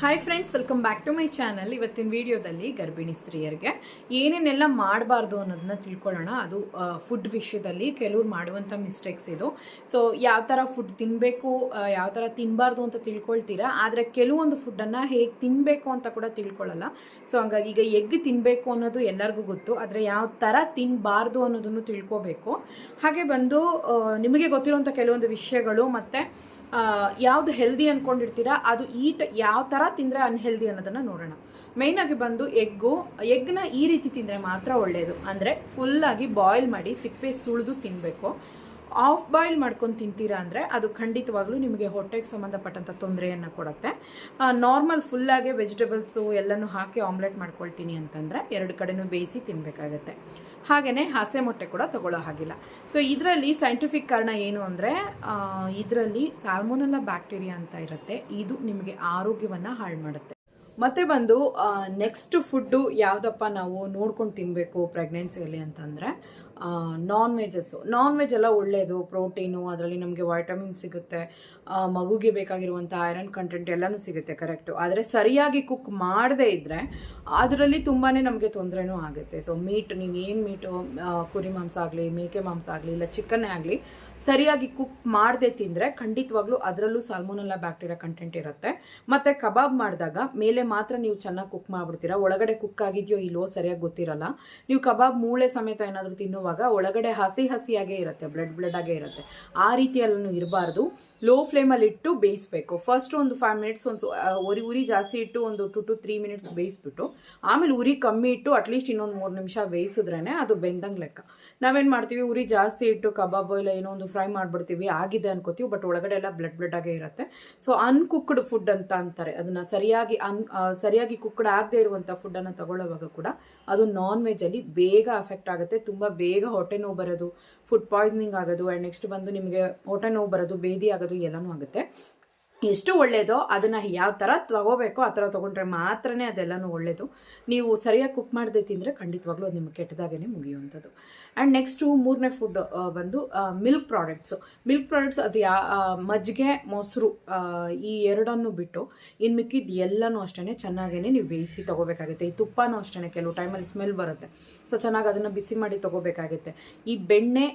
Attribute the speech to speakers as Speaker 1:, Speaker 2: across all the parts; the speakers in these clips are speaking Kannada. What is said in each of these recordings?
Speaker 1: Hi friends welcome back to my channel ಇವತ್ತಿನ ವಿಡಿಯೋದಲ್ಲಿ ಗರ್ಭಿಣಿ ಸ್ತ್ರೀಯರಿಗೆ ಏನೇನೆಲ್ಲ ಮಾಡಬಾರ್ದು ಅನ್ನೋದನ್ನ ತಿಳ್ಕೊಳ್ಳೋಣ. ಅದು ಫುಡ್ ವಿಷಯದಲ್ಲಿ ಕೆಲವ್ರು ಮಾಡುವಂಥ ಮಿಸ್ಟೇಕ್ಸ್ ಇದು. ಸೊ ಯಾವ ಥರ ಫುಡ್ ತಿನ್ನಬೇಕು ಯಾವ ಥರ ತಿನ್ನಬಾರ್ದು ಅಂತ ತಿಳ್ಕೊಳ್ತೀರಾ? ಆದರೆ ಕೆಲವೊಂದು ಫುಡ್ಡನ್ನು ಹೇಗೆ ತಿನ್ನಬೇಕು ಅಂತ ಕೂಡ ತಿಳ್ಕೊಳ್ಳಲ್ಲ. ಸೊ ಹಂಗಾಗಿ ಈಗ ಎಗ್ ತಿನ್ನಬೇಕು ಅನ್ನೋದು ಎಲ್ಲರಿಗೂ ಗೊತ್ತು. ಆದರೆ ಯಾವ ಥರ ತಿನ್ನಬಾರ್ದು ಅನ್ನೋದನ್ನು ತಿಳ್ಕೋಬೇಕು. ಹಾಗೆ ಬಂದು ನಿಮಗೆ ಗೊತ್ತಿರುವಂಥ ಕೆಲವೊಂದು ವಿಷಯಗಳು ಮತ್ತು ಯಾವ್ದು ಹೆಲ್ದಿ ಅನ್ಕೊಂಡಿರ್ತೀರಾ, ಅದು ಈಟ್ ಯಾವ ಥರ ತಿಂದ್ರೆ ಅನ್ಹೆಲ್ದಿ ಅನ್ನೋದನ್ನ ನೋಡೋಣ. ಮೈನ್ ಆಗಿ ಬಂದು ಎಗ್ಗು ಎಗ್ನ ಈ ರೀತಿ ತಿಂದರೆ ಮಾತ್ರ ಒಳ್ಳೆಯದು ಅಂದರೆ ಫುಲ್ಲಾಗಿ ಬಾಯ್ಲ್ ಮಾಡಿ, ಸಿಪ್ಪೆ ಸುಳಿದು ತಿನ್ನಬೇಕು ಆಫ್ ಬಾಯ್ಲ್ ಮಾಡ್ಕೊಂಡು ತಿಂತೀರಾ ಅಂದರೆ ಅದು ಖಂಡಿತವಾಗ್ಲೂ ನಿಮಗೆ ಹೊಟ್ಟೆಗೆ ಸಂಬಂಧಪಟ್ಟಂಥ ತೊಂದರೆಯನ್ನು ಕೊಡುತ್ತೆ. ನಾರ್ಮಲ್ ಫುಲ್ಲಾಗಿ ವೆಜಿಟೇಬಲ್ಸು ಎಲ್ಲನೂ ಹಾಕಿ ಆಮ್ಲೆಟ್ ಮಾಡ್ಕೊಳ್ತೀನಿ ಅಂತಂದರೆ ಎರಡು ಕಡೆನೂ ಬೇಯಿಸಿ ತಿನ್ನಬೇಕಾಗತ್ತೆ ಹಾಗೆಯೇ ಹಾಸೆ ಮೊಟ್ಟೆ ಕೂಡ ತಗೊಳ್ಳೋ ಹಾಗಿಲ್ಲ. ಸೊ ಇದರಲ್ಲಿ ಸೈಂಟಿಫಿಕ್ ಕಾರಣ ಏನು ಅಂದರೆ ಇದರಲ್ಲಿ ಸಾಲ್ಮೋನಲ್ಲ ಬ್ಯಾಕ್ಟೀರಿಯಾ ಅಂತ ಇರುತ್ತೆ. ಇದು ನಿಮಗೆ ಆರೋಗ್ಯವನ್ನು ಹಾಳು ಮಾಡುತ್ತೆ. ಮತ್ತೆ ಬಂದು ನೆಕ್ಸ್ಟ್ ಫುಡ್ಡು ಯಾವುದಪ್ಪ ನಾವು ನೋಡ್ಕೊಂಡು ತಿನ್ನಬೇಕು ಪ್ರೆಗ್ನೆನ್ಸಿಯಲ್ಲಿ ಅಂತಂದರೆ ನಾನ್ ವೆಜಸ್ಸು ನಾನ್ ವೆಜ್ ಎಲ್ಲ ಒಳ್ಳೆಯದು ಪ್ರೋಟೀನು ಅದರಲ್ಲಿ ನಮಗೆ ವೈಟಮಿನ್ ಸಿಗುತ್ತೆ. ಮಗುಗೆ ಬೇಕಾಗಿರುವಂಥ ಐರನ್ ಕಂಟೆಂಟ್ ಎಲ್ಲನೂ ಸಿಗುತ್ತೆ ಕರೆಕ್ಟು ಆದರೆ ಸರಿಯಾಗಿ ಕುಕ್ ಮಾಡದೇ ಇದ್ದರೆ ಅದರಲ್ಲಿ ತುಂಬಾ ನಮಗೆ ತೊಂದರೆನೂ ಆಗುತ್ತೆ. ಸೊ ಮೀಟ್ ನೀವು ಏನು ಮೀಟು ಕುರಿ ಮಾಂಸ ಆಗಲಿ, ಮೇಕೆ ಮಾಂಸ ಆಗಲಿ, ಇಲ್ಲ ಚಿಕನ್ನೇ ಆಗಲಿ ಸರಿಯಾಗಿ ಕುಕ್ ಮಾಡದೆ ತಿಂದರೆ ಖಂಡಿತವಾಗ್ಲೂ ಅದರಲ್ಲೂ ಸಾಲ್ಮೋನಲ್ಲ ಬ್ಯಾಕ್ಟೀರಿಯಾ ಕಂಟೆಂಟ್ ಇರುತ್ತೆ. ಮತ್ತು ಕಬಾಬ್ ಮಾಡಿದಾಗ ಮೇಲೆ ಮಾತ್ರ ನೀವು ಚೆನ್ನಾಗಿ ಕುಕ್ ಮಾಡಿಬಿಡ್ತೀರಾ? ಒಳಗಡೆ ಕುಕ್ ಆಗಿದೆಯೋ ಇಲ್ವೋ ಸರಿಯಾಗಿ ಗೊತ್ತಿರಲ್ಲ. ನೀವು ಕಬಾಬ್ ಮೂಳೆ ಸಮೇತ ಏನಾದರೂ ತಿನ್ನುವಾಗ ಒಳಗಡೆ ಹಸಿ ಹಸಿಯಾಗೇ ಇರುತ್ತೆ ಬ್ಲಡ್ ಬ್ಲಡ್ ಆಗೇ ಇರುತ್ತೆ. ಆ ರೀತಿಯಲ್ಲೂ ಇರಬಾರ್ದು. ಲೋ ಫ್ಲೇಮಲ್ಲಿ ಇಟ್ಟು ಬೇಯಿಸ್ಬೇಕು. ಫಸ್ಟ್ ಒಂದು ಫೈವ್ ಮಿನಿಟ್ಸ್ ಒಂದು ಉರಿ ಉರಿ ಜಾಸ್ತಿ ಇಟ್ಟು ಒಂದು ಟು ಟು ತ್ರೀ ಮಿನಿಟ್ಸ್ ಬೇಯಿಸ್ಬಿಟ್ಟು, ಆಮೇಲೆ ಉರಿ ಕಮ್ಮಿ ಇಟ್ಟು ಅಟ್ಲೀಸ್ಟ್ ಇನ್ನೊಂದು ಮೂರು ನಿಮಿಷ ಬೇಯಿಸಿದ್ರೇ ಅದು ಬೆಂದಂಗೆ ಲೆಕ್ಕ. ನಾವೇನು ಮಾಡ್ತೀವಿ? ಉರಿ ಜಾಸ್ತಿ ಇಟ್ಟು ಕಬಾಬ್ ಇಲ್ಲ ಏನೋ ಒಂದು ಫ್ರೈ ಮಾಡಿಬಿಡ್ತೀವಿ, ಆಗಿದೆ ಅನ್ಕೋತೀವಿ ಬಟ್ ಒಳಗಡೆ ಎಲ್ಲ ಬ್ಲಡ್ ಬ್ಲಡ್ ಆಗೇ ಇರುತ್ತೆ. ಸೊ ಅನ್ಕುಕ್ಡ್ ಫುಡ್ ಅಂತ ಅಂತಾರೆ. ಅದನ್ನು ಸರಿಯಾಗಿ ಅನ್ ಸರಿಯಾಗಿ ಕುಕ್ಡ್ ಆಗದೆ ಇರುವಂಥ ಫುಡ್ಡನ್ನು ತಗೊಳ್ಳೋವಾಗ ಕೂಡ ಅದು ನಾನ್ ವೆಜ್ಜಲ್ಲಿ ಬೇಗ ಅಫೆಕ್ಟ್ ಆಗುತ್ತೆ. ತುಂಬ ಬೇಗ ಹೊಟ್ಟೆ ನೋವು ಬರೋದು ಫುಡ್ ಪಾಯ್ಸನಿಂಗ್ ಆಗೋದು ಆ್ಯಂಡ್ ನೆಕ್ಸ್ಟ್ ಬಂದು ನಿಮಗೆ ಹೊಟ್ಟೆ ನೋವು ಬರೋದು ಬೇದಿ ಆಗೋದು ಎಲ್ಲನೂ ಆಗುತ್ತೆ. ಎಷ್ಟು ಒಳ್ಳೆಯದೋ ಅದನ್ನು ಯಾವ ಥರ ತಗೋಬೇಕೋ ಆ ಥರ ತೊಗೊಂಡ್ರೆ ಮಾತ್ರನೇ ಅದೆಲ್ಲನೂ ಒಳ್ಳೆಯದು ನೀವು ಸರಿಯಾಗಿ ಕುಕ್ ಮಾಡದೆ ತಿಂದರೆ ಖಂಡಿತವಾಗ್ಲೂ ಅದು ನಿಮಗೆ ಕೆಟ್ಟದಾಗೇ ಮುಗಿಯುವಂಥದ್ದು. ಆ್ಯಂಡ್ ನೆಕ್ಸ್ಟು ಮೂರನೇ ಫುಡ್ ಬಂದು ಮಿಲ್ಕ್ ಪ್ರಾಡಕ್ಟ್ಸು ಮಿಲ್ಕ್ ಪ್ರಾಡಕ್ಟ್ಸ್ ಅದು ಯಾ ಮಜ್ಜಿಗೆ, ಮೊಸರು ಈ ಎರಡನ್ನು ಬಿಟ್ಟು ಇನ್ನು ಮಿಕ್ಕಿದ್ದು ಎಲ್ಲನೂ ಅಷ್ಟೇ ಚೆನ್ನಾಗೇ ನೀವು ಬೇಯಿಸಿ ತೊಗೋಬೇಕಾಗುತ್ತೆ. ಈ ತುಪ್ಪನೂ ಅಷ್ಟೇ ಕೆಲವು ಟೈಮಲ್ಲಿ ಸ್ಮೆಲ್ ಬರುತ್ತೆ. ಸೊ ಚೆನ್ನಾಗಿ ಅದನ್ನು ಬಿಸಿ ಮಾಡಿ ತೊಗೋಬೇಕಾಗುತ್ತೆ. ಈ ಬೆಣ್ಣೆ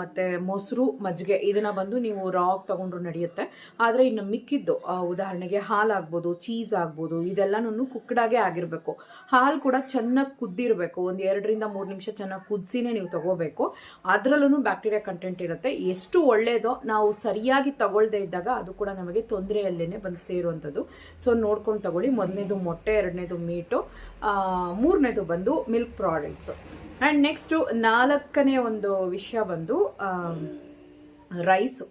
Speaker 1: ಮತ್ತೆ ಮೊಸರು, ಮಜ್ಜಿಗೆ ಇದನ್ನ ಬಂದು ನೀವು ರಾಕ್ ತಗೊಂಡ್ರು ನಡೆಯುತ್ತೆ. ಆದರೆ ಇನ್ನು ಮಿಕ್ಕಿದ್ದು ಉದಾಹರಣೆಗೆ ಹಾಲು ಆಗ್ಬೋದು ಚೀಸ್ ಆಗ್ಬೋದು ಇದೆಲ್ಲನೂ ಕುಕ್ಕಡಾಗೆ ಆಗಿರಬೇಕು. ಹಾಲು ಕೂಡ ಚೆನ್ನಾಗಿ ಕುದ್ದಿರಬೇಕು. ಒಂದು ಎರಡರಿಂದ ಮೂರು ನಿಮಿಷ ಚೆನ್ನಾಗಿ ಕುದಿಸಿನೇ ನೀವು ತಗೋಬೇಕು. ಅದರಲ್ಲೂ ಬ್ಯಾಕ್ಟೀರಿಯಾ ಕಂಟೆಂಟ್ ಇರುತ್ತೆ. ಎಷ್ಟು ಒಳ್ಳೆಯದೋ ನಾವು ಸರಿಯಾಗಿ ತಗೊಳ್ದೇ ಇದ್ದಾಗ ಅದು ಕೂಡ ನಮಗೆ ತೊಂದರೆಯಲ್ಲೇ ಬಂದು ಸೇರುವಂಥದ್ದು. ಸೊ ನೋಡ್ಕೊಂಡು ತಗೊಳ್ಳಿ. ಮೊದಲನೇದು ಮೊಟ್ಟೆ, ಎರಡನೇದು ಮೀಟು ಮೂರನೇದು ಬಂದು ಮಿಲ್ಕ್ ಪ್ರಾಡಕ್ಟ್ಸು ಆ್ಯಂಡ್ ನೆಕ್ಸ್ಟು ನಾಲ್ಕನೇ ಒಂದು ವಿಷಯ ಬಂದು ರೈಸು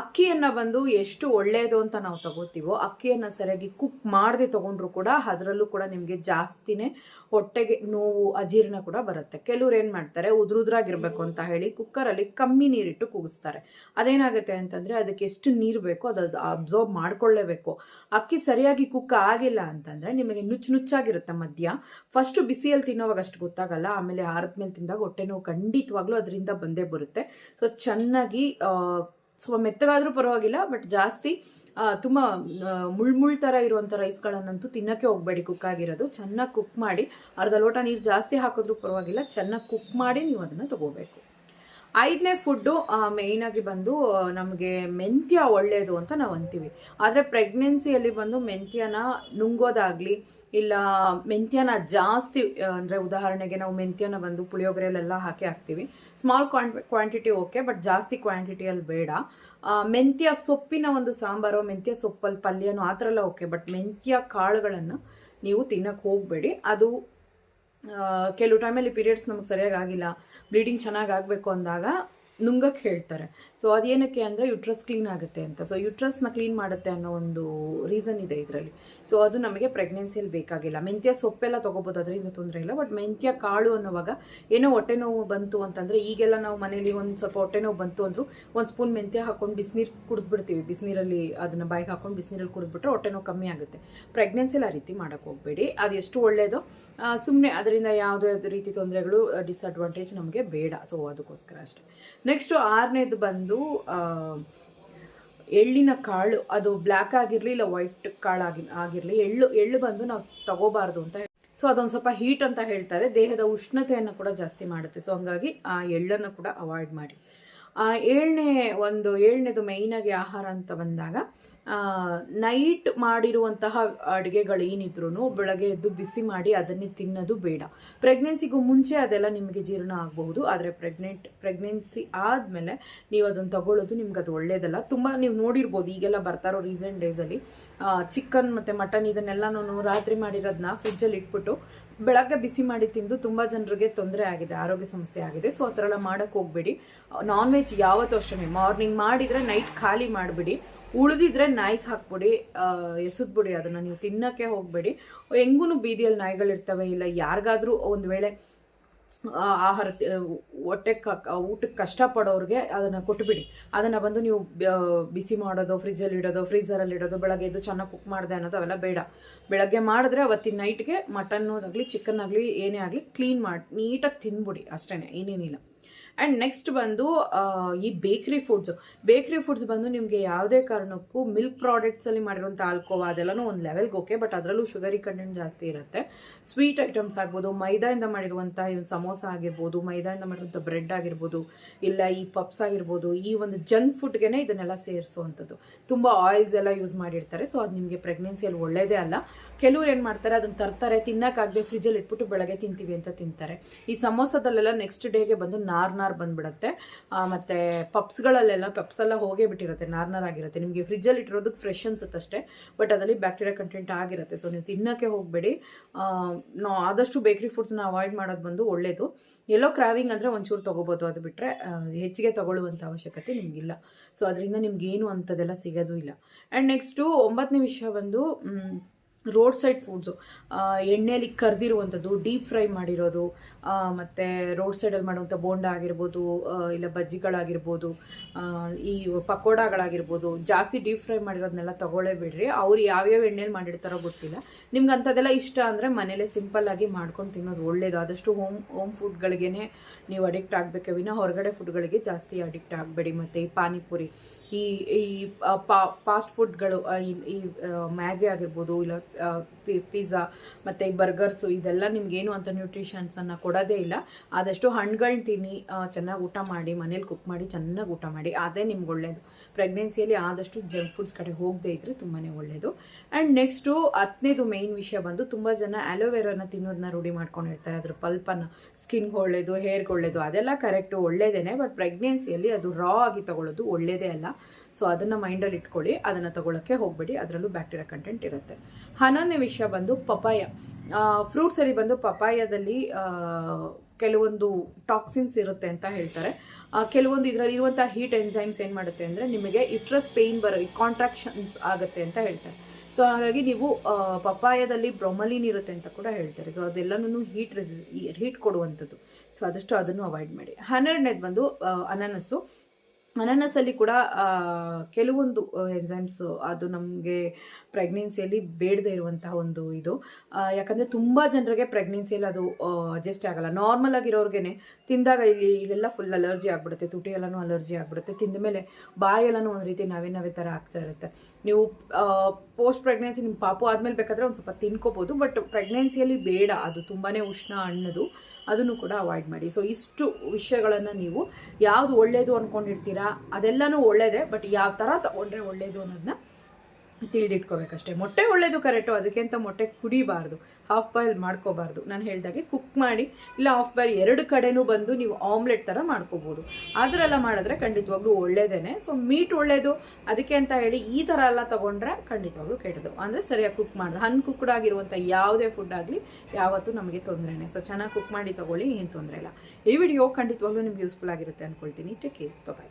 Speaker 1: ಅಕ್ಕಿಯನ್ನು ಬಂದು ಎಷ್ಟು ಒಳ್ಳೆಯದು ಅಂತ ನಾವು ತಗೋತೀವೋ, ಅಕ್ಕಿಯನ್ನು ಸರಿಯಾಗಿ ಕುಕ್ ಮಾಡದೆ ತೊಗೊಂಡ್ರು ಕೂಡ ಅದರಲ್ಲೂ ಕೂಡ ನಿಮಗೆ ಜಾಸ್ತಿನೇ ಹೊಟ್ಟೆಗೆ ನೋವು, ಅಜೀರ್ಣ ಕೂಡ ಬರುತ್ತೆ. ಕೆಲವ್ರು ಏನು ಮಾಡ್ತಾರೆ, ಉದ್ರುದ್ರಾಗಿರ್ಬೇಕು ಅಂತ ಹೇಳಿ ಕುಕ್ಕರಲ್ಲಿ ಕಮ್ಮಿ ನೀರಿಟ್ಟು ಕೂಗಿಸ್ತಾರೆ. ಅದೇನಾಗುತ್ತೆ ಅಂತಂದರೆ ಅದಕ್ಕೆ ಎಷ್ಟು ನೀರು ಬೇಕೋ ಅದು ಅಬ್ಸಾರ್ಬ್ ಮಾಡ್ಕೊಳ್ಳೇಬೇಕು. ಅಕ್ಕಿ ಸರಿಯಾಗಿ ಕುಕ್ ಆಗಿಲ್ಲ ಅಂತಂದರೆ ನಿಮಗೆ ನುಚ್ಚು ನುಚ್ಚಾಗಿರುತ್ತೆ ಮಧ್ಯ. ಫಸ್ಟು ಬಿಸಿಯಲ್ಲಿ ತಿನ್ನೋವಾಗ ಅಷ್ಟು ಗೊತ್ತಾಗಲ್ಲ, ಆಮೇಲೆ ಮೇಲೆ ತಿಂದಾಗ ಹೊಟ್ಟೆ ನೋವು ಖಂಡಿತವಾಗ್ಲೂ ಅದರಿಂದ ಬಂದೇ ಬರುತ್ತೆ. ಸೊ ಚೆನ್ನಾಗಿ ಸ್ವಲ್ಪ ಮೆತ್ತಗಾದರೂ ಪರವಾಗಿಲ್ಲ ಬಟ್ ಜಾಸ್ತಿ ತುಂಬ ಮುಳ್ಮುಳ್ ಮುಳ್ ಮುಳ್ ಥರ ಇರುವಂಥ ರೈಸ್ಗಳನ್ನಂತೂ ತಿನ್ನೋಕ್ಕೆ ಹೋಗಬೇಡಿ ಕುಕ್ ಆಗಿರೋದು. ಚೆನ್ನಾಗಿ ಕುಕ್ ಮಾಡಿ, ಅರ್ಧ ಲೋಟ ನೀರು ಜಾಸ್ತಿ ಹಾಕಿದ್ರು ಪರವಾಗಿಲ್ಲ, ಚೆನ್ನಾಗಿ ಕುಕ್ ಮಾಡಿ ನೀವು ಅದನ್ನು ತಗೋಬೇಕು. ಐದನೇ ಫುಡ್ಡು ಮೇಯ್ನಾಗಿ ಬಂದು ನಮಗೆ ಮೆಂತ್ಯ ಒಳ್ಳೆಯದು ಅಂತ ನಾವು ಅಂತೀವಿ. ಆದರೆ ಪ್ರೆಗ್ನೆನ್ಸಿಯಲ್ಲಿ ಬಂದು ಮೆಂತ್ಯನ ನುಂಗೋದಾಗಲಿ, ಇಲ್ಲ ಮೆಂತ್ಯನ ಜಾಸ್ತಿ ಅಂದರೆ ಉದಾಹರಣೆಗೆ ನಾವು ಮೆಂತ್ಯನ ಬಂದು ಪುಳಿಯೋಗರೆಯಲ್ಲೆಲ್ಲ ಹಾಕಿ ಹಾಕ್ತೀವಿ. ಸ್ಮಾಲ್ ಕ್ವಾಂಟಿ ಕ್ವಾಂಟಿಟಿ ಓಕೆ ಬಟ್ ಜಾಸ್ತಿ ಕ್ವಾಂಟಿಟಿಯಲ್ಲಿ ಬೇಡ. ಮೆಂತ್ಯ ಸೊಪ್ಪಿನ ಒಂದು ಸಾಂಬಾರು, ಮೆಂತ್ಯ ಸೊಪ್ಪಲ್ಲಿ ಪಲ್ಯನೂ ಆ ಥರ ಎಲ್ಲ ಓಕೆ ಬಟ್ ಮೆಂತ್ಯ ಕಾಳುಗಳನ್ನು ನೀವು ತಿನ್ನಕ್ಕೆ ಹೋಗಬೇಡಿ. ಅದು ಕೆಲವು ಟೈಮಲ್ಲಿ ಪೀರಿಯಡ್ಸ್ ನಮಗೆ ಸರಿಯಾಗಿ ಆಗಿಲ್ಲ. ಬ್ಲೀಡಿಂಗ್ ಚೆನ್ನಾಗಿ ಆಗಬೇಕು ಅಂದಾಗ ನುಂಗಕ್ಕೆ ಹೇಳ್ತಾರೆ. ಸೊ ಅದೇನಕ್ಕೆ ಅಂದರೆ ಯುಟ್ರಸ್ ಕ್ಲೀನ್ ಆಗುತ್ತೆ ಅಂತ. ಸೊ ಯುಟ್ರಸ್ನ ಕ್ಲೀನ್ ಮಾಡುತ್ತೆ ಅನ್ನೋ ಒಂದು ರೀಸನ್ ಇದೆ ಇದರಲ್ಲಿ. ಸೊ ಅದು ನಮಗೆ ಪ್ರೆಗ್ನೆನ್ಸಿಯಲ್ಲಿ ಬೇಕಾಗಿಲ್ಲ. ಮೆಂತ್ಯ ಸೊಪ್ಪೆಲ್ಲ ತೊಗೋಬೋದು, ಅದರಿಂದ ತೊಂದರೆ ಇಲ್ಲ. ಬಟ್ ಮೆಂತ್ಯ ಕಾಳು ಅನ್ನೋವಾಗ ಏನೋ ಹೊಟ್ಟೆ ನೋವು ಬಂತು ಅಂತಂದರೆ ಈಗೆಲ್ಲ ನಾವು ಮನೇಲಿ ಒಂದು ಸ್ವಲ್ಪ ಹೊಟ್ಟೆ ನೋವು ಬಂತು ಅಂದರೂ ಒಂದು ಸ್ಪೂನ್ ಮೆಂತ್ಯ ಹಾಕೊಂಡು ಬಿಸಿನೀರು ಕುಡಿದ್ಬಿಡ್ತೀವಿ. ಬಿಸಿನೀರಲ್ಲಿ ಅದನ್ನು ಬಾಯಿಗೆ ಹಾಕೊಂಡು ಬಿಸಿನೀರಲ್ಲಿ ಕುಡಿದ್ಬಿಟ್ರೆ ಹೊಟ್ಟೆ ನೋವು ಕಮ್ಮಿ ಆಗುತ್ತೆ. ಪ್ರೆಗ್ನೆನ್ಸಿಲಿ ಆ ರೀತಿ ಮಾಡೋಕ್ಕೆ ಹೋಗಬೇಡಿ. ಅದು ಎಷ್ಟು ಒಳ್ಳೆಯದು ಸುಮ್ಮನೆ ಅದರಿಂದ ಯಾವುದೇ ರೀತಿ ತೊಂದರೆಗಳು ಡಿಸ್ಅಡ್ವಾಂಟೇಜ್ ನಮಗೆ ಬೇಡ. ಸೊ ಅದಕ್ಕೋಸ್ಕರ ಅಷ್ಟೇ. ನೆಕ್ಸ್ಟು ಆರನೇದು ಬಂದು ಎಳ್ಳಿನ ಕಾಳು, ಅದು ಬ್ಲ್ಯಾಕ್ ಆಗಿರಲಿ ಇಲ್ಲ ವೈಟ್ ಕಾಳು ಆಗಿ ಆಗಿರಲಿ, ಎಳ್ಳು ಎಳ್ಳು ಬಂದು ನಾವು ತಗೋಬಾರ್ದು ಅಂತ ಸೊ ಅದೊಂದು ಸ್ವಲ್ಪ ಹೀಟ್ ಅಂತ ಹೇಳ್ತಾರೆ. ದೇಹದ ಉಷ್ಣತೆಯನ್ನು ಕೂಡ ಜಾಸ್ತಿ ಮಾಡುತ್ತೆ. ಸೊ ಹಂಗಾಗಿ ಆ ಎಳ್ಳನ್ನು ಕೂಡ ಅವಾಯ್ಡ್ ಮಾಡಿ. ಆ ಏಳನೇ ಒಂದು ಏಳನೇದು ಮೇಯ್ನಾಗಿ ಆಹಾರ ಅಂತ ಬಂದಾಗ ನೈಟ್ ಮಾಡಿರುವಂತಹ ಅಡುಗೆಗಳು ಏನಿದ್ರು ಬೆಳಗ್ಗೆ ಎದ್ದು ಬಿಸಿ ಮಾಡಿ ಅದನ್ನೇ ತಿನ್ನೋದು ಬೇಡ. ಪ್ರೆಗ್ನೆನ್ಸಿಗೂ ಮುಂಚೆ ಅದೆಲ್ಲ ನಿಮಗೆ ಜೀರ್ಣ ಆಗಬಹುದು. ಆದರೆ ಪ್ರೆಗ್ನೆಂಟ್, ಪ್ರೆಗ್ನೆನ್ಸಿ ಆದಮೇಲೆ ನೀವು ಅದನ್ನು ತಗೊಳ್ಳೋದು ನಿಮ್ಗೆ ಅದು ಒಳ್ಳೇದಲ್ಲ. ತುಂಬ ನೀವು ನೋಡಿರ್ಬೋದು, ಈಗೆಲ್ಲ ಬರ್ತಾರೋ ರೀಸೆಂಟ್ ಡೇಸಲ್ಲಿ ಚಿಕನ್ ಮತ್ತು ಮಟನ್ ಇದನ್ನೆಲ್ಲನೂ ರಾತ್ರಿ ಮಾಡಿರೋದನ್ನ ಫ್ರಿಜ್ಜಲ್ಲಿ ಇಟ್ಬಿಟ್ಟು ಬೆಳಗ್ಗೆ ಬಿಸಿ ಮಾಡಿ ತಿಂದು ತುಂಬ ಜನರಿಗೆ ತೊಂದರೆ ಆಗಿದೆ, ಆರೋಗ್ಯ ಸಮಸ್ಯೆ ಆಗಿದೆ. ಸೊ ಆ ಥರ ಎಲ್ಲ ಮಾಡೋಕ್ಕೆ ಹೋಗಬೇಡಿ. ನಾನ್ ವೆಜ್ ಯಾವತ್ತೂ ಅಷ್ಟೇ ಮಾರ್ನಿಂಗ್ ಮಾಡಿದರೆ ನೈಟ್ ಖಾಲಿ ಮಾಡಿಬಿಡಿ. ಉಳಿದಿದ್ರೆ ನಾಯಿಗೆ ಹಾಕ್ಬಿಡಿ ಎಸೆದ್ಬಿಡಿ ಅದನ್ನು. ನೀವು ತಿನ್ನೋಕ್ಕೆ ಹೋಗಬೇಡಿ. ಹೆಂಗೂ ಬೀದಿಯಲ್ಲಿ ನಾಯಿಗಳಿರ್ತವೆ ಇಲ್ಲ, ಯಾರಿಗಾದ್ರೂ ಒಂದು ವೇಳೆ ಆಹಾರ ಹೊಟ್ಟೆ ಊಟಕ್ಕೆ ಕಷ್ಟಪಡೋರಿಗೆ ಅದನ್ನು ಕೊಟ್ಟುಬಿಡಿ ಅದನ್ನು ಬಂದು ನೀವು ಬಿಸಿ ಮಾಡೋದು ಫ್ರಿಜ್ಜಲ್ಲಿ ಇಡೋದು ಫ್ರೀಝರಲ್ಲಿ ಇಡೋದು, ಬೆಳಗ್ಗೆ ಎದ್ದು ಚೆನ್ನಾಗಿ ಕುಕ್ ಮಾಡಿದೆ ಅನ್ನೋದು ಅವೆಲ್ಲ ಬೇಡ. ಬೆಳಗ್ಗೆ ಮಾಡಿದ್ರೆ ಅವತ್ತಿನ ನೈಟ್ಗೆ ಆಗಲಿ ಚಿಕನ್ ಆಗಲಿ, ಏನೇ ಆಗಲಿ ಕ್ಲೀನ್ ಮಾಡಿ ನೀಟಾಗಿ ತಿನ್ಬಿಡಿ ಅಷ್ಟೇ ಏನೇನಿಲ್ಲ. ಆ್ಯಂಡ್ ನೆಕ್ಸ್ಟ್ ಬಂದು ಈ ಬೇಕ್ರಿ ಫುಡ್ಸು ಬೇಕ್ರಿ ಫುಡ್ಸ್ ಬಂದು ನಿಮಗೆ ಯಾವುದೇ ಕಾರಣಕ್ಕೂ ಮಿಲ್ಕ್ ಪ್ರಾಡಕ್ಟ್ಸಲ್ಲಿ ಮಾಡಿರುವಂಥ ಆಲ್ಕೋವಾ ಅದೆಲ್ಲನೂ ಒಂದು ಲೆವೆಲ್ಗೆ ಓಕೆ ಬಟ್ ಅದರಲ್ಲೂ ಶುಗರಿ ಕಂಟೆಂಟ್ ಜಾಸ್ತಿ ಇರುತ್ತೆ. ಸ್ವೀಟ್ ಐಟಮ್ಸ್ ಆಗ್ಬೋದು, ಮೈದಾಯಿಂದ ಮಾಡಿರುವಂಥ ಸಮೋಸ ಆಗಿರ್ಬೋದು, ಮೈದಾಯಿಂದ ಮಾಡಿರುವಂಥ ಬ್ರೆಡ್ ಆಗಿರ್ಬೋದು, ಇಲ್ಲ ಈ ಪಪ್ಸ್ ಆಗಿರ್ಬೋದು, ಈ ಒಂದು ಜಂಕ್ ಫುಡ್ಗೆ ಇದನ್ನೆಲ್ಲ ಸೇರಿಸುವಂಥದ್ದು ತುಂಬ ಆಯಿಲ್ಸ್ ಎಲ್ಲ ಯೂಸ್ ಮಾಡಿರ್ತಾರೆ ಸೊ ಅದು ನಿಮಗೆ ಪ್ರೆಗ್ನೆನ್ಸಿಯಲ್ಲಿ ಒಳ್ಳೆಯದೇ ಅಲ್ಲ. ಕೆಲವ್ರು ಏನು ಮಾಡ್ತಾರೆ ಅದನ್ನು ತರ್ತಾರೆ ಫ್ರಿಜ್ ಫ್ರಿಜ್ಜಲ್ಲಿ ಇಟ್ಬಿಟ್ಟು ಬೆಳಗ್ಗೆ ತಿಂತೀವಿ ಅಂತ ತಿಂತಾರೆ. ಈ ಸಮೋಸದಲ್ಲೆಲ್ಲ ನೆಕ್ಸ್ಟ್ ಡೇಗೆ ಬಂದು ನಾರ್ ನಾರ್ ಬಂದ್ಬಿಡುತ್ತೆ. ಮತ್ತೆ ಪಪ್ಸ್ಗಳಲ್ಲೆಲ್ಲ ಪಪ್ಸ್ ಎಲ್ಲ ಹೋಗೇ ಬಿಟ್ಟಿರುತ್ತೆ, ನಾರ್ ನಾರ್ ಆಗಿರುತ್ತೆ. ನಿಮಗೆ ಫ್ರಿಜ್ಜಲ್ಲಿ ಇಟ್ಟಿರೋದಕ್ಕೆ ಫ್ರೆಶ್ ಅನ್ಸುತ್ತೆ ಅಷ್ಟೇ ಬಟ್ ಅದರಲ್ಲಿ ಬ್ಯಾಕ್ಟೀರಿಯಾ ಕಂಟೆಂಟ್ ಆಗಿರುತ್ತೆ. ಸೊ ನೀವು ತಿನ್ನೋಕ್ಕೆ ಹೋಗಬೇಡಿ. ನಾವು ಆದಷ್ಟು ಬೇಕ್ರಿ ಫುಡ್ಸ್ನ ಅವಾಯ್ಡ್ ಮಾಡೋದು ಬಂದು ಒಳ್ಳೆಯದು ಎಲ್ಲೋ ಕ್ರಾವಿಂಗ್ ಅಂದರೆ ಒಂಚೂರು ತೊಗೋಬೋದು ಅದು ಬಿಟ್ಟರೆ ಹೆಚ್ಚಿಗೆ ತೊಗೊಳ್ಳುವಂಥ ಅವಶ್ಯಕತೆ ನಿಮಗಿಲ್ಲ. ಸೊ ಅದರಿಂದ ನಿಮ್ಗೇನು ಅಂಥದ್ದೆಲ್ಲ ಸಿಗೋದು ಇಲ್ಲ. ಆ್ಯಂಡ್ ನೆಕ್ಸ್ಟು ಒಂಬತ್ತನೇ ವಿಷಯ ಬಂದು ರೋಡ್ ಸೈಡ್ ಫುಡ್ಸು ಎಣ್ಣೆಯಲ್ಲಿ ಕರೆದಿರುವಂಥದ್ದು, ಡೀಪ್ ಫ್ರೈ ಮಾಡಿರೋದು ಮತ್ತು ರೋಡ್ ಸೈಡಲ್ಲಿ ಮಾಡುವಂಥ ಬೋಂಡ ಆಗಿರ್ಬೋದು ಇಲ್ಲ ಬಜ್ಜಿಗಳಾಗಿರ್ಬೋದು ಈ ಪಕೋಡಾಗಳಾಗಿರ್ಬೋದು, ಜಾಸ್ತಿ ಡೀಪ್ ಫ್ರೈ ಮಾಡಿರೋದನ್ನೆಲ್ಲ ತಗೊಳ್ಳೇ ಬಿಡ್ರಿ. ಅವ್ರು ಯಾವ್ಯಾವ ಎಣ್ಣೆಲಿ ಮಾಡಿರ್ತಾರೋ ಗೊತ್ತಿಲ್ಲ. ನಿಮ್ಗೆ ಅಂಥದ್ದೆಲ್ಲ ಇಷ್ಟ ಅಂದರೆ ಮನೇಲೆ ಸಿಂಪಲ್ಲಾಗಿ ಮಾಡ್ಕೊಂಡು ತಿನ್ನೋದು ಒಳ್ಳೇದು. ಆದಷ್ಟು ಹೋಮ್ ಹೋಮ್ ಫುಡ್ಗಳಿಗೆ ನೀವು ಅಡಿಕ್ಟ್ ಆಗಬೇಕೆ ವಿನ ಹೊರಗಡೆ ಫುಡ್ಗಳಿಗೆ ಜಾಸ್ತಿ ಅಡಿಕ್ಟ್ ಆಗಬೇಡಿ. ಮತ್ತು ಈ ಪಾನಿಪುರಿ, ಈ ಈ ಫಾಸ್ಟ್ ಫುಡ್ಗಳು ಈ ಮ್ಯಾಗಿ ಆಗಿರ್ಬೋದು, ಇಲ್ಲ ಪಿಜ್ಜಾ ಮತ್ತು ಬರ್ಗರ್ಸು ಇದೆಲ್ಲ ನಿಮ್ಗೇನು ಅಂತ ನ್ಯೂಟ್ರಿಷನ್ಸನ್ನು ಕೊಡೋದೇ ಇಲ್ಲ. ಆದಷ್ಟು ಹಣ್ಣುಗಳನ್ನ ತಿನ್ನಿ ಚೆನ್ನಾಗಿ ಊಟ ಮಾಡಿ, ಮನೇಲಿ ಕುಕ್ ಮಾಡಿ, ಚೆನ್ನಾಗಿ ಊಟ ಮಾಡಿ. ಅದೇ ನಿಮ್ಗೆ ಒಳ್ಳೆಯದು ಪ್ರೆಗ್ನೆನ್ಸಿಯಲ್ಲಿ ಆದಷ್ಟು ಜಂಕ್ ಫುಡ್ಸ್ ಕಡೆ ಹೋಗದೇ ಇದ್ದರೆ ತುಂಬಾ ಒಳ್ಳೆಯದು ಆ್ಯಂಡ್ ನೆಕ್ಸ್ಟು ಹತ್ತನೇದು ಮೇಯ್ನ್ ವಿಷಯ ಬಂದು ತುಂಬ ಜನ ಆಲೋವೆರಾನ ತಿನ್ನೋದನ್ನ ರೂಢಿ ಮಾಡ್ಕೊಂಡಿರ್ತಾರೆ ಅದ್ರ ಪಲ್ಪನ್ನು ಸ್ಕಿನ್ಗೆ ಒಳ್ಳೆಯದು ಹೇರ್ಗೆ ಒಳ್ಳೆಯದು ಅದೆಲ್ಲ ಕರೆಕ್ಟು ಒಳ್ಳೆಯದೇ ಬಟ್ ಪ್ರೆಗ್ನೆನ್ಸಿಯಲ್ಲಿ ಅದು ರಾ ಆಗಿ ತಗೊಳ್ಳೋದು ಒಳ್ಳೆಯದೇ ಅಲ್ಲ. ಸೊ ಅದನ್ನು ಮೈಂಡಲ್ಲಿ ಇಟ್ಕೊಳ್ಳಿ, ಅದನ್ನು ತಗೊಳ್ಳೋಕ್ಕೆ ಹೋಗಬೇಡಿ. ಅದರಲ್ಲೂ ಬ್ಯಾಕ್ಟೀರಿಯಾ ಕಂಟೆಂಟ್ ಇರುತ್ತೆ. ಹನ್ನೊಂದನೇ ವಿಷಯ ಬಂದು ಪಪಾಯ ಫ್ರೂಟ್ಸಲ್ಲಿ ಬಂದು ಪಪಾಯದಲ್ಲಿ ಕೆಲವೊಂದು ಟಾಕ್ಸಿನ್ಸ್ ಇರುತ್ತೆ ಅಂತ ಹೇಳ್ತಾರೆ. ಕೆಲವೊಂದು ಇದರಲ್ಲಿ ಇರುವಂಥ ಹೀಟ್ ಎನ್ಸೈಮ್ಸ್ ಏನು ಮಾಡುತ್ತೆ ಅಂದರೆ ನಿಮಗೆ ಇಟ್ರಸ್ ಪೇಯ್ನ್ ಬರೋ ಕಾಂಟ್ರಾಕ್ಷನ್ಸ್ ಆಗುತ್ತೆ ಅಂತ ಹೇಳ್ತಾರೆ. ಸೊ ಹಾಗಾಗಿ ನೀವು ಪಪಾಯದಲ್ಲಿ ಬ್ರೊಮಲಿನ್ ಇರುತ್ತೆ ಅಂತ ಕೂಡ ಹೇಳ್ತಾರೆ. ಸೊ ಅದೆಲ್ಲನೂ ಹೀಟ್ ರೆಸಿ ಹೀಟ್ ಕೊಡುವಂಥದ್ದು. ಸೊ ಆದಷ್ಟು ಅದನ್ನು ಅವಾಯ್ಡ್ ಮಾಡಿ. ಹನ್ನೆರಡನೇದು ಬಂದು ಅನಾನಸು. ಅನಾನಸ್ಸು ಅನಾನಸಲ್ಲಿ ಕೂಡ ಕೆಲವೊಂದು ಎನ್ಸೈಮ್ಸ್ ಅದು ನಮಗೆ ಪ್ರೆಗ್ನೆನ್ಸಿಯಲ್ಲಿ ಬೇಡದೇ ಇರುವಂತಹ ಒಂದು ಇದು. ಯಾಕಂದರೆ ತುಂಬ ಜನರಿಗೆ ಪ್ರೆಗ್ನೆನ್ಸಿಯಲ್ಲಿ ಅದು ಅಡ್ಜಸ್ಟ್ ಆಗಲ್ಲ. ನಾರ್ಮಲ್ ಆಗಿರೋರ್ಗೆ ತಿಂದಾಗ ಇಲ್ಲಿ, ಇಲ್ಲೆಲ್ಲ ಫುಲ್ ಅಲರ್ಜಿ ಆಗಿಬಿಡುತ್ತೆ. ತುಟಿ ಎಲ್ಲನೂ ಅಲರ್ಜಿ ಆಗಿಬಿಡುತ್ತೆ. ತಿಂದ ಮೇಲೆ ಬಾಯೆಲ್ಲನೂ ಒಂದು ರೀತಿ ನವೆ ನವೆ ಥರ ಆಗ್ತಾ ಇರುತ್ತೆ. ನೀವು ಪೋಸ್ಟ್ ಪ್ರೆಗ್ನೆನ್ಸಿ ನಿಮ್ಮ ಪಾಪು ಆದಮೇಲೆ ಬೇಕಾದರೆ ಒಂದು ಸ್ವಲ್ಪ ತಿನ್ಕೋಬೋದು. ಬಟ್ ಪ್ರೆಗ್ನೆನ್ಸಿಯಲ್ಲಿ ಬೇಡ. ಅದು ತುಂಬಾ ಉಷ್ಣ ಹಣ್ಣದು. ಅದನ್ನು ಕೂಡ ಅವಾಯ್ಡ್ ಮಾಡಿ. ಸೊ ಇಷ್ಟು ವಿಷಯಗಳನ್ನು ನೀವು ಯಾವುದು ಒಳ್ಳೆಯದು ಅಂದ್ಕೊಂಡಿರ್ತೀರಾ ಅದೆಲ್ಲನೂ ಒಳ್ಳೆಯದೇ ಬಟ್ ಯಾವ ಥರ ತಗೊಂಡ್ರೆ ಒಳ್ಳೆಯದು ಅನ್ನೋದನ್ನ ತಿಳಿದಿಟ್ಕೋಬೇಕಷ್ಟೇ. ಮೊಟ್ಟೆ ಒಳ್ಳೇದು ಕರೆಕ್ಟು ಅದಕ್ಕಿಂತ ಮೊಟ್ಟೆ ಕುಡಿಬಾರ್ದು. ಹಾಫ್ ಬಾಯ್ಲ್ ಮಾಡ್ಕೋಬಾರ್ದು. ನಾನು ಹೇಳಿದಾಗೆ ಕುಕ್ ಮಾಡಿ, ಇಲ್ಲ ಹಾಫ್ ಬಾಯ್ಲ್ ಎರಡು ಕಡೆನೂ ಬಂದು ನೀವು ಆಮ್ಲೆಟ್ ಥರ ಮಾಡ್ಕೋಬೋದು. ಅದರೆಲ್ಲ ಮಾಡಿದ್ರೆ ಖಂಡಿತವಾಗ್ಲೂ ಒಳ್ಳೇದೇನೆ. ಸೊ ಮೀಟ್ ಒಳ್ಳೇದು, ಅದಕ್ಕೆ ಅಂತ ಹೇಳಿ ಈ ಥರ ಎಲ್ಲ ತಗೊಂಡ್ರೆ ಖಂಡಿತವಾಗ್ಲೂ ಕೆಟ್ಟದು. ಅಂದರೆ ಸರಿಯಾಗಿ ಕುಕ್ ಮಾಡಿದ್ರೆ ಹನ್ ಕುಕ್ಡ್ ಆಗಿರುವಂಥ ಯಾವುದೇ ಫುಡ್ ಆಗಲಿ ಯಾವತ್ತೂ ನಮಗೆ ತೊಂದರೆನೇ. ಸೊ ಚೆನ್ನಾಗಿ ಕುಕ್ ಮಾಡಿ ತಗೊಳ್ಳಿ, ಏನು ತೊಂದರೆ ಇಲ್ಲ. ಈ ವಿಡಿಯೋ ಖಂಡಿತವಾಗ್ಲೂ ನಿಮ್ಗೆ ಯೂಸ್ಫುಲ್ ಆಗಿರುತ್ತೆ ಅಂದ್ಕೊಳ್ತೀನಿ ಟೇಕ್ ಕೇರ್ ಬಾಯ್